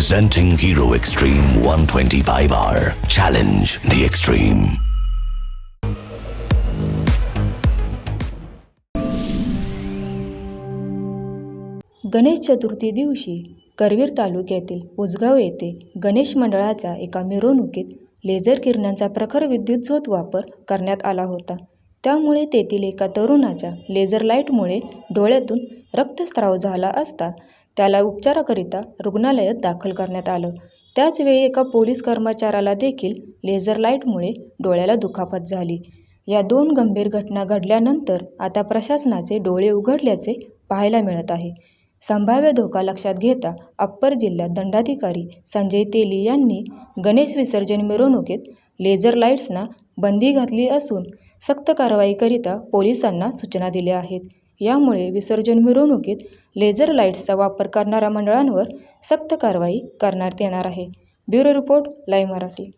Presenting Hero Extreme 125R. Challenge the Extreme. Ganesh Chaturthi दिवशी करवीर तालुक्यातील उसगाव येथे गणेश मंडळाच्या एका मिरवणुकीत लेझर किरणांचा प्रखर विद्युत झोत वापर करण्यात आला होता त्यामुळे तेथील एका तरुणाच्या लेझर लाईटमुळे डोळ्यातून रक्तस्राव झाला असता त्याला उपचाराकरिता रुग्णालयात दाखल करण्यात आलं. त्याचवेळी एका पोलीस कर्मचाऱ्याला देखील लेझर लाईटमुळे डोळ्याला दुखापत झाली. या दोन गंभीर घटना घडल्यानंतर आता प्रशासनाचे डोळे उघडल्याचे पाहायला मिळत आहे. संभाव्य धोका लक्षात घेता अप्पर जिल्ह्यात दंडाधिकारी संजय तेली यांनी गणेश विसर्जन मिरवणुकीत लेझर लाईट्सना बंदी घातली असून सक्त कारवाईकरिता पोलिसांना सूचना दिल्या आहेत. यामुळे विसर्जन मिरवणुकीत लेझर लाईट्सचा वापर करणाऱ्या मंडळांवर सक्त कारवाई करण्यात येणार आहे. Bureau report live Marathi.